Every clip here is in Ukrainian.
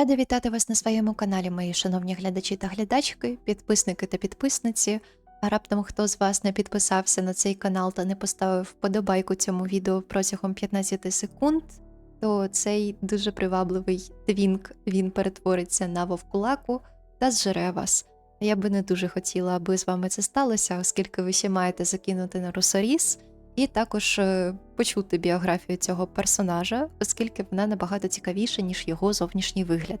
Рада вітати вас на своєму каналі, мої шановні глядачі та глядачки, підписники та підписниці. А раптом хто з вас не підписався на цей канал та не поставив вподобайку цьому відео протягом 15 секунд, то цей дуже привабливий твінк він перетвориться на вовкулаку та зжере вас. Я би не дуже хотіла, аби з вами це сталося, оскільки ви ще маєте закинути на русоріс і також е, почути біографію цього персонажа, оскільки вона набагато цікавіша, ніж його зовнішній вигляд.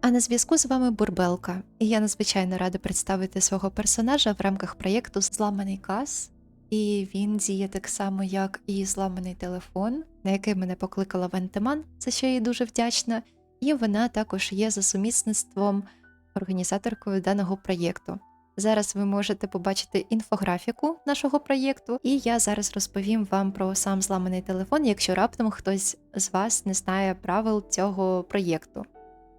А на зв'язку з вами Бурбелка, і я надзвичайно рада представити свого персонажа в рамках проєкту Зламаний кас. І він діє так само, як і зламаний телефон, на який мене покликала Вентеман, за що їй дуже вдячна. І вона також є за сумісництвом організаторкою даного проєкту. Зараз ви можете побачити інфографіку нашого проєкту, і я зараз розповім вам про сам зламаний телефон, якщо раптом хтось з вас не знає правил цього проєкту.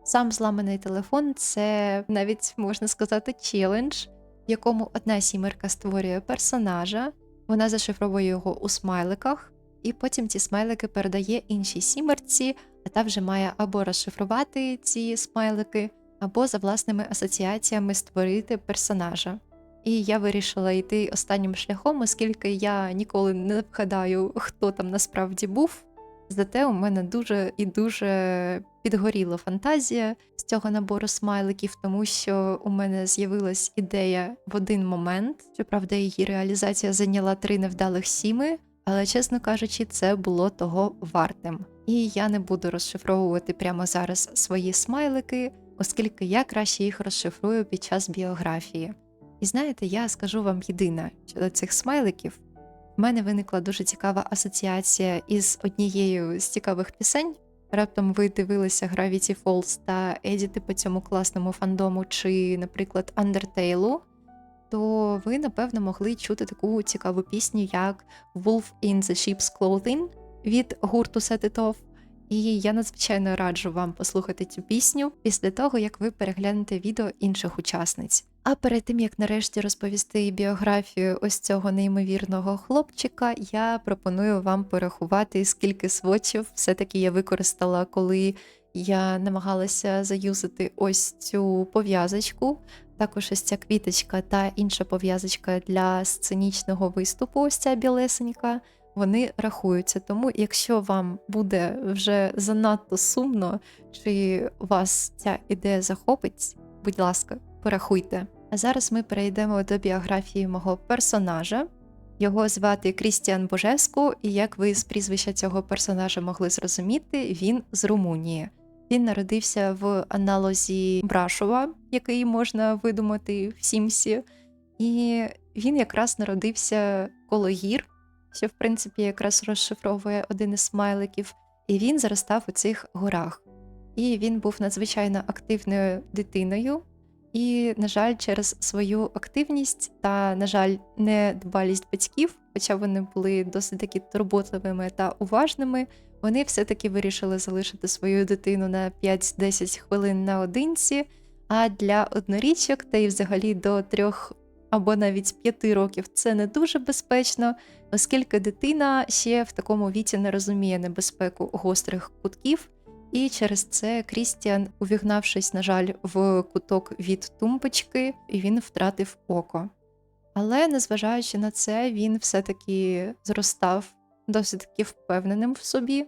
Сам зламаний телефон це навіть можна сказати челендж, в якому одна сімерка створює персонажа, вона зашифровує його у смайликах, і потім ці смайлики передає іншій сімерці, а та вже має або розшифрувати ці смайлики, або за власними асоціаціями створити персонажа. І я вирішила йти останнім шляхом, оскільки я ніколи не вгадаю, хто там насправді був. Зате у мене дуже і дуже підгоріла фантазія з цього набору смайликів, тому що у мене з'явилась ідея в один момент. Щоправда, її реалізація зайняла три невдалих сіми, але, чесно кажучи, це було того вартим. І я не буду розшифровувати прямо зараз свої смайлики, оскільки я краще їх розшифрую під час біографії. І знаєте, я скажу вам єдине щодо цих смайликів. В мене виникла дуже цікава асоціація із однією з цікавих пісень. Раптом ви дивилися Gravity Falls та едіти по цьому класному фандому, чи, наприклад, Undertale, то ви, напевно, могли чути таку цікаву пісню, як Wolf in the Sheep's Clothing від гурту Set It Off. І я надзвичайно раджу вам послухати цю пісню після того, як ви переглянете відео інших учасниць. А перед тим як нарешті розповісти біографію ось цього неймовірного хлопчика, я пропоную вам порахувати, скільки свочів все-таки я використала, коли я намагалася заюзати ось цю пов'язочку. Також ось ця квіточка та інша пов'язочка для сценічного виступу, ось ця білесенька. Вони рахуються. Тому, якщо вам буде вже занадто сумно, чи вас ця ідея захопить, будь ласка, порахуйте. А зараз ми перейдемо до біографії мого персонажа. Його звати Крістіан Божеску, і як ви з прізвища цього персонажа могли зрозуміти, він з Румунії. Він народився в аналозі Брашова, який можна видумати в Сімсі, і він якраз народився коло гір, що в принципі якраз розшифровує один із смайликів, і він заростав у цих горах. І він був надзвичайно активною дитиною. І, на жаль, через свою активність та, на жаль, недбалість батьків, хоча вони були досить таки турботливими та уважними, вони все-таки вирішили залишити свою дитину на 5-10 хвилин наодинці. А для однорічок, та й взагалі до трьох або навіть п'яти років це не дуже безпечно, оскільки дитина ще в такому віці не розуміє небезпеку гострих кутків. І через це Крістіан, увігнавшись, на жаль, в куток від тумбочки, він втратив око. Але незважаючи на це, він все-таки зростав досить таки впевненим в собі.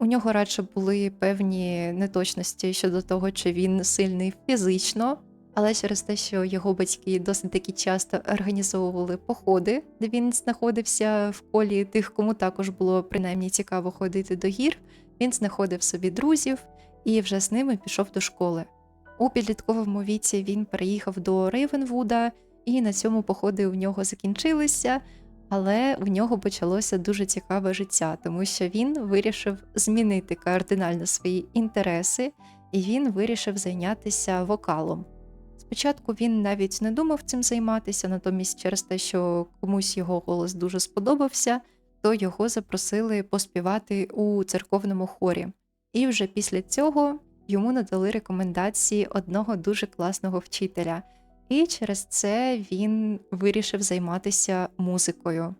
У нього радше були певні неточності щодо того, чи він сильний фізично, але через те, що його батьки досить таки часто організовували походи, де він знаходився в колі тих, кому також було принаймні цікаво ходити до гір. Він знаходив собі друзів і вже з ними пішов до школи. У підлітковому віці він переїхав до Рейвенвуда, і на цьому походи у нього закінчилися, але у нього почалося дуже цікаве життя, тому що він вирішив змінити кардинально свої інтереси, і він вирішив зайнятися вокалом. Спочатку він навіть не думав цим займатися, натомість через те, що комусь його голос дуже сподобався то його запросили поспівати у церковному хорі. І вже після цього йому надали рекомендації одного дуже класного вчителя, і через це він вирішив займатися музикою.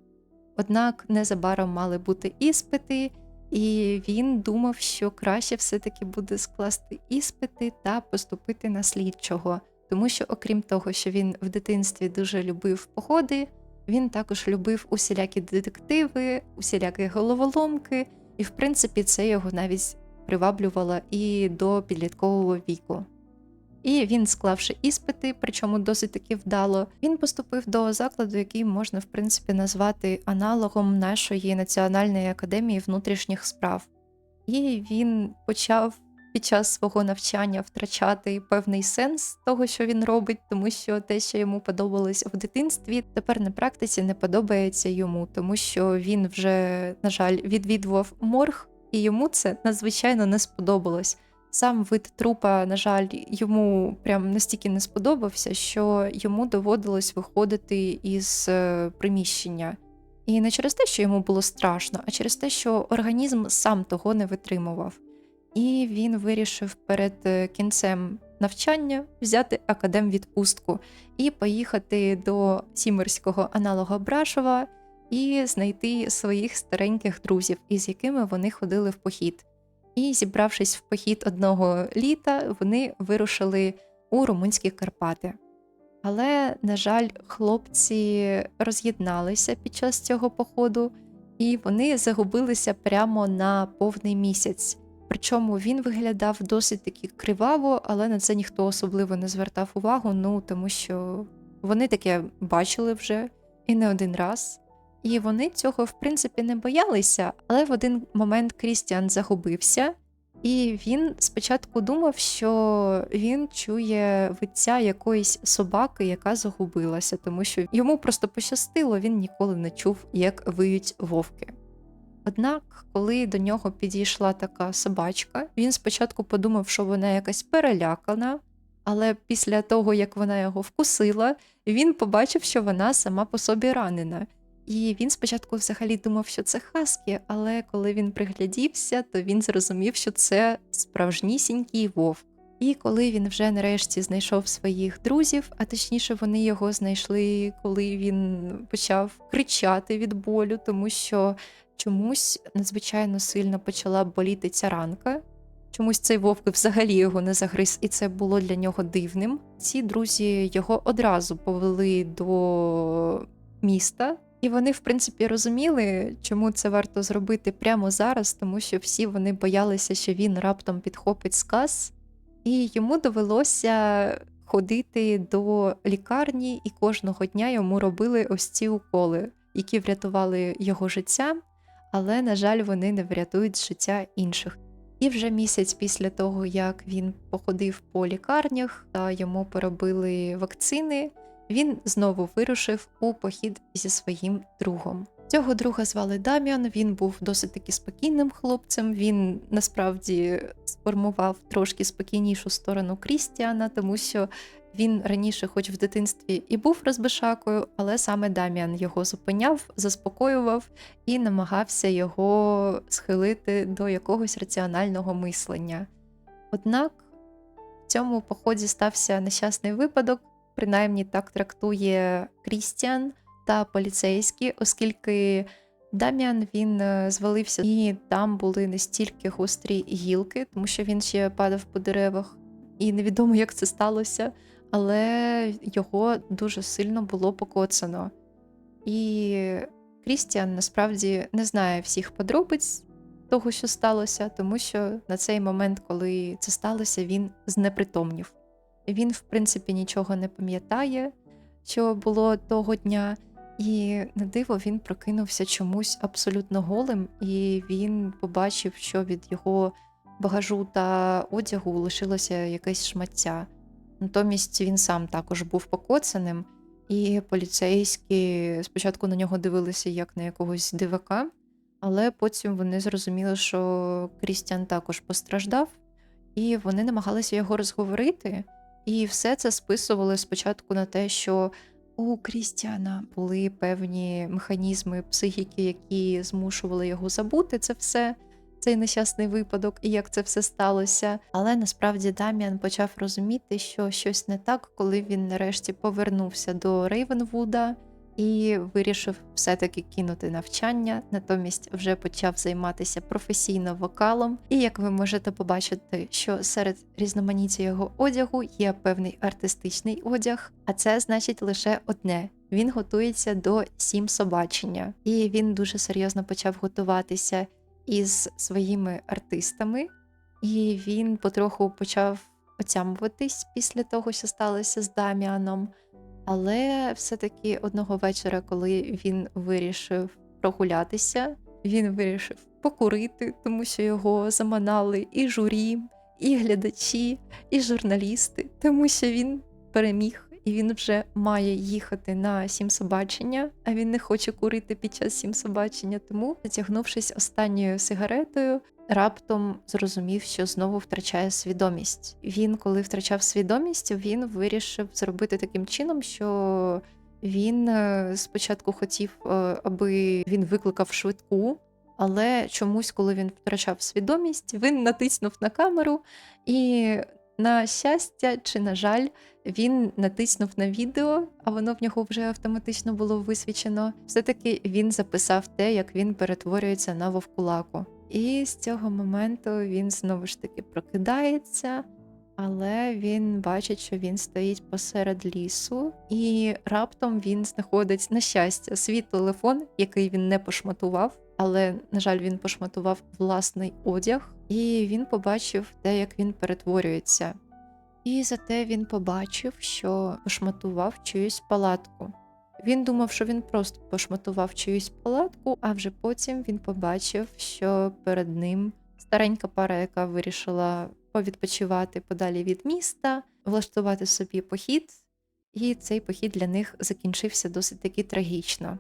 Однак незабаром мали бути іспити, І він думав, що краще все-таки буде скласти іспити та поступити на слідчого. Тому що, окрім того, що він в дитинстві дуже любив походи, він також любив усілякі детективи, усілякі головоломки, і в принципі це його навіть приваблювало і до підліткового віку. І він, склавши іспити, причому досить таки вдало, він поступив до закладу, який можна в принципі назвати аналогом нашої Національної академії внутрішніх справ. І він почав під час свого навчання втрачати певний сенс того, що він робить, тому що те, що йому подобалось в дитинстві, тепер на практиці не подобається йому, тому що він вже, на жаль, відвідував морг, і йому це надзвичайно не сподобалось. Сам вид трупа, на жаль, йому прям настільки не сподобався, що йому доводилось виходити із е, приміщення. І не через те, що йому було страшно, а через те, що організм сам того не витримував. І він вирішив перед е, кінцем навчання взяти академ відпустку і поїхати до сімерського аналога Брашова і знайти своїх стареньких друзів, із якими вони ходили в похід. І, зібравшись в похід одного літа, вони вирушили у румунські Карпати. Але, на жаль, хлопці роз'єдналися під час цього походу, і вони загубилися прямо на повний місяць. Причому він виглядав досить таки криваво, але на це ніхто особливо не звертав увагу, ну тому що вони таке бачили вже і не один раз. І вони цього, в принципі, не боялися, але в один момент Крістіан загубився, і він спочатку думав, що він чує виття якоїсь собаки, яка загубилася, тому що йому просто пощастило, він ніколи не чув, як виють вовки. Однак, коли до нього підійшла така собачка, він спочатку подумав, що вона якась перелякана, але після того, як вона його вкусила, він побачив, що вона сама по собі ранена. І він спочатку взагалі думав, що це хаски, але коли він приглядівся, то він зрозумів, що це справжнісінький вовк. І коли він вже нарешті знайшов своїх друзів, а точніше вони його знайшли, коли він почав кричати від болю, тому що чомусь надзвичайно сильно почала боліти ця ранка. Чомусь цей вовк взагалі його не загриз, і це було для нього дивним. Ці друзі його одразу повели до міста, і вони, в принципі, розуміли, чому це варто зробити прямо зараз, тому що всі вони боялися, що він раптом підхопить сказ, і йому довелося ходити до лікарні, і кожного дня йому робили ось ці уколи, які врятували його життя, але, на жаль, вони не врятують життя інших. І вже місяць після того, як він походив по лікарнях та йому поробили вакцини, він знову вирушив у похід зі своїм другом. Цього друга звали Дам'ян. Він був досить таки спокійним хлопцем. Він насправді сформував трошки спокійнішу сторону Крістіана, тому що він раніше, хоч в дитинстві, і був розбишакою, але саме Дам'ян його зупиняв, заспокоював і намагався його схилити до якогось раціонального мислення. Однак в цьому поході стався нещасний випадок, принаймні так трактує Крістіан та поліцейські, оскільки Дам'ян він е, звалився, і там були настільки гострі гілки, тому що він ще падав по деревах, і невідомо, як це сталося, але його дуже сильно було покоцано. І Крістіан насправді не знає всіх подробиць того, що сталося, тому що на цей момент, коли це сталося, він знепритомнів. Він, в принципі, нічого не пам'ятає, що було того дня, і на диво він прокинувся чомусь абсолютно голим, і він побачив, що від його багажу та одягу лишилося якесь шмаття. Натомість він сам також був покоцаним, і поліцейські спочатку на нього дивилися як на якогось дивака, але потім вони зрозуміли, що Крістіан також постраждав, і вони намагалися його розговорити. І все це списували спочатку на те, що у Крістіана були певні механізми психіки, які змушували його забути це все, цей нещасний випадок і як це все сталося. Але насправді Даміан почав розуміти, що щось не так, коли він нарешті повернувся до Рейвенвуда і вирішив все-таки кинути навчання, натомість вже почав займатися професійно вокалом. І як ви можете побачити, що серед різноманіття його одягу є певний артистичний одяг, а це значить лише одне. Він готується до сім собачення, і він дуже серйозно почав готуватися із своїми артистами, і він потроху почав отямуватись після того, що сталося з Даміаном. Але все-таки одного вечора, коли він вирішив прогулятися, він вирішив покурити, тому що його заманали і журі, і глядачі, і журналісти, тому що він переміг і він вже має їхати на сім собачення, а він не хоче курити під час сім собачення. Тому, затягнувшись останньою сигаретою, раптом зрозумів, що знову втрачає свідомість. Він, коли втрачав свідомість, він вирішив зробити таким чином, що він е, спочатку хотів, е, аби він викликав швидку. Але чомусь, коли він втрачав свідомість, він натиснув на камеру, і на щастя чи на жаль, він натиснув на відео, а воно в нього вже автоматично було висвічено. Все-таки він записав те, як він перетворюється на вовкулаку. І з цього моменту він знову ж таки прокидається, але він бачить, що він стоїть посеред лісу, і раптом він знаходить на щастя свій телефон, який він не пошматував. Але, на жаль, він пошматував власний одяг, і він побачив те, як він перетворюється. І зате він побачив, що пошматував чиюсь палатку. Він думав, що він просто пошматував чиюсь палатку, а вже потім він побачив, що перед ним старенька пара, яка вирішила повідпочивати подалі від міста, влаштувати собі похід, і цей похід для них закінчився досить таки трагічно.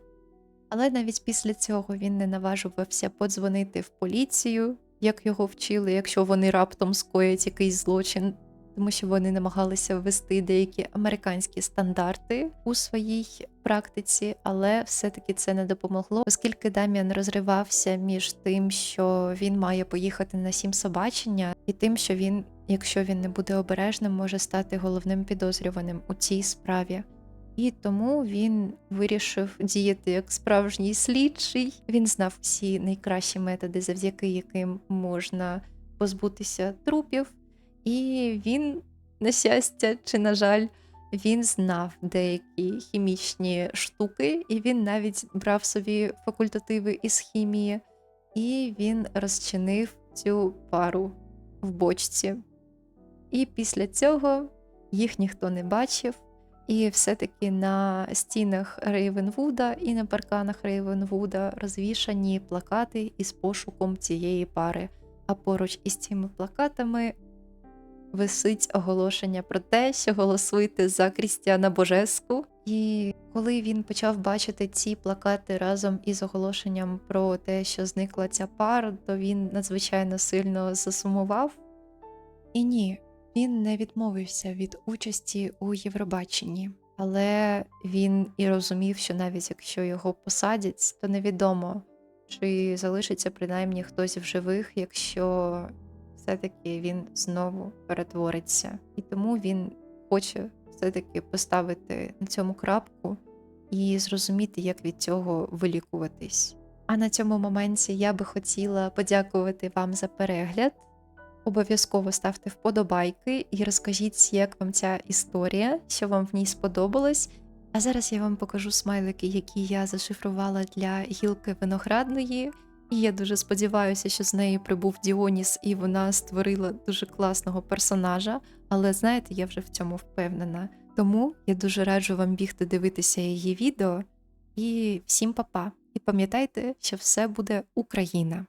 Але навіть після цього він не наважувався подзвонити в поліцію, як його вчили, якщо вони раптом скоять якийсь злочин, тому що вони намагалися ввести деякі американські стандарти у своїй практиці, але все-таки це не допомогло, оскільки Дам'ян розривався між тим, що він має поїхати на сім собачення, і тим, що він, якщо він не буде обережним, може стати головним підозрюваним у цій справі. І тому він вирішив діяти як справжній слідчий. Він знав всі найкращі методи, завдяки яким можна позбутися трупів. І він, на щастя, чи, на жаль, він знав деякі хімічні штуки, і він навіть брав собі факультативи із хімії, і він розчинив цю пару в бочці. І після цього їх ніхто не бачив. І все-таки на стінах Рейвенвуда і на парканах Рейвенвуда розвішані плакати із пошуком цієї пари. А поруч із цими плакатами висить оголошення про те, що голосуйте за Крістіана Божеску. І коли він почав бачити ці плакати разом із оголошенням про те, що зникла ця пара, то він надзвичайно сильно засумував. І ні, він не відмовився від участі у Євробаченні, але він і розумів, що навіть якщо його посадять, то невідомо, чи залишиться принаймні хтось в живих, якщо все-таки він знову перетвориться. І тому він хоче все-таки поставити на цьому крапку і зрозуміти, як від цього вилікуватись. А на цьому моменті я би хотіла подякувати вам за перегляд. Обов'язково ставте вподобайки і розкажіть, як вам ця історія, що вам в ній сподобалось. А зараз я вам покажу смайлики, які я зашифрувала для гілки виноградної. І я дуже сподіваюся, що з нею прибув Діоніс, і вона створила дуже класного персонажа. Але знаєте, я вже в цьому впевнена. Тому я дуже раджу вам бігти дивитися її відео. І всім па-па! І пам'ятайте, що все буде Україна!